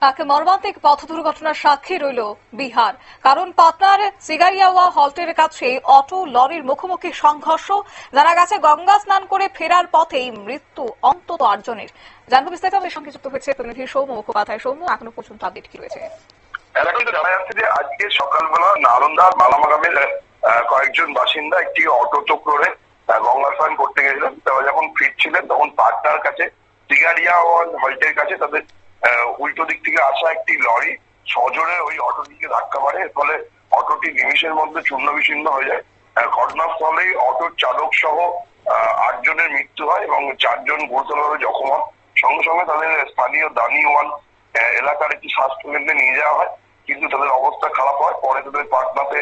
এক মর্মান্তিক পথ দুর্ঘটনার সাক্ষী রইল বিহার। কারণ পাটনার সিগারিয়াওয়া হল্টের কাছে অটো লরির মুখোমুখি সংঘর্ষ জানা গেছে গঙ্গা স্নান করে ফেরার পথেই মৃত্যু অন্তত আটজনের। জানব বিস্তারিত আমাদের সঙ্গে যুক্ত হয়েছে প্রতিনিধি সৌম্য মুখোপাধ্যায়। সৌম্য এখনও পর্যন্ত আপডেট কি রয়েছে? এখন তো জানা যাচ্ছে যে আজকে সকালবেলা নালন্দা মালামাগামের আহ, কয়েকজন বাসিন্দা একটি অটো চক্রে গঙ্গা স্নান করতে গেছিলেন। তারা যখন ফিরছিলেন তখন পাটনার কাছে সিগারিয়া হল্টের কাছে তাদের উল্টো দিক থেকে আসা একটি লরি সজোরে ওই অটোটিকে ধাক্কা মারে এর ফলে অটোটি নিমিষের মধ্যে চূর্ণ বিচ্ছিন্ন হয়ে যায়। আহ, ঘটনাস্থলেই অটোর চালক সহ আটজনের মৃত্যু হয় এবং চারজন গুরুতরভাবে জখম হন। সঙ্গে সঙ্গে তাদের স্থানীয় দানি ওয়ান আহ, এলাকার একটি স্বাস্থ্য কেন্দ্রে নিয়ে যাওয়া হয়। কিন্তু তাদের অবস্থা খারাপ হয় পরে তাদের পাটনাতে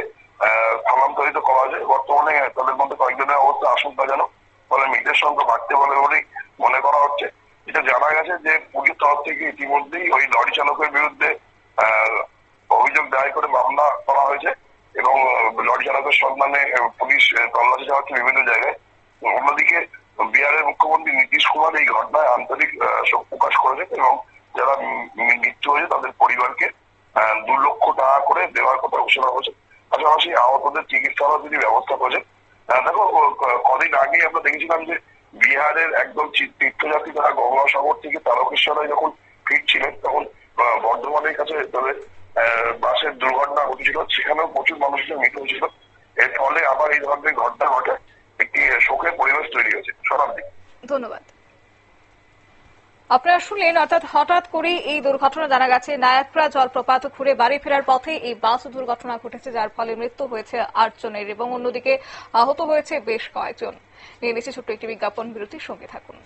স্থানান্তরিত করা যায় বর্তমানে তাদের মধ্যে কয়েকজনের অবস্থা আশঙ্কাজনক ফলে মৃতের সংখ্যা বাড়তে পারে বলেই মনে করা হচ্ছে। এটা জানা গেছে যে পুলিশ তরফ থেকে ইতিমধ্যেই ওই লরি চালকের বিরুদ্ধে অভিযোগ দায়ের করে মামলা করা হয়েছে এবং লরি চালকের সন্ধানে পুলিশ তল্লাশি চালাচ্ছে বিভিন্ন জায়গায়। অন্যদিকে বিহারের মুখ্যমন্ত্রী নীতিশ কুমার এই ঘটনায় আন্তরিক শোক প্রকাশ করেছেন এবং যারা মৃত্যু হয়েছে তাদের পরিবারকে দু লক্ষ টাকা করে দেওয়ার কথা ঘোষণা করেছে। পাশাপাশি আহতদের চিকিৎসারও তিনি ব্যবস্থা করেছেন দেখো কদিন আগে আমরা দেখেছিলাম যে বিহারের একদম তীর্থযাত্রী তারা গঙ্গা সাগর থেকে তারকেশ্বরে যখন ফিরছিলেন, তখন বর্ধমানের কাছে তাদের বাসের দুর্ঘটনা ঘটেছিল। সেখানেও প্রচুর মানুষের মৃত্যু হয়েছিল। এর ফলে আবার এই ধরনের ঘটনা ঘটে একটি শোকের পরিবেশ তৈরি হয়েছে। শতাব্দী ধন্যবাদ। আপনারা শুনলেন, অর্থাৎ হঠাৎ করে এই দুর্ঘটনা জানা গেছে। নায়াকরা জলপ্রপাত ঘুরে বাড়ি ফেরার পথে এই বাস দুর্ঘটনা ঘটেছে, যার ফলে মৃত্যু হয়েছে আটজনের এবং অন্যদিকে আহত হয়েছে বেশ কয়েকজন। নিয়ে নিচ্ছে ছোট্ট একটি বিজ্ঞাপন, বিরতির সঙ্গে থাকুন।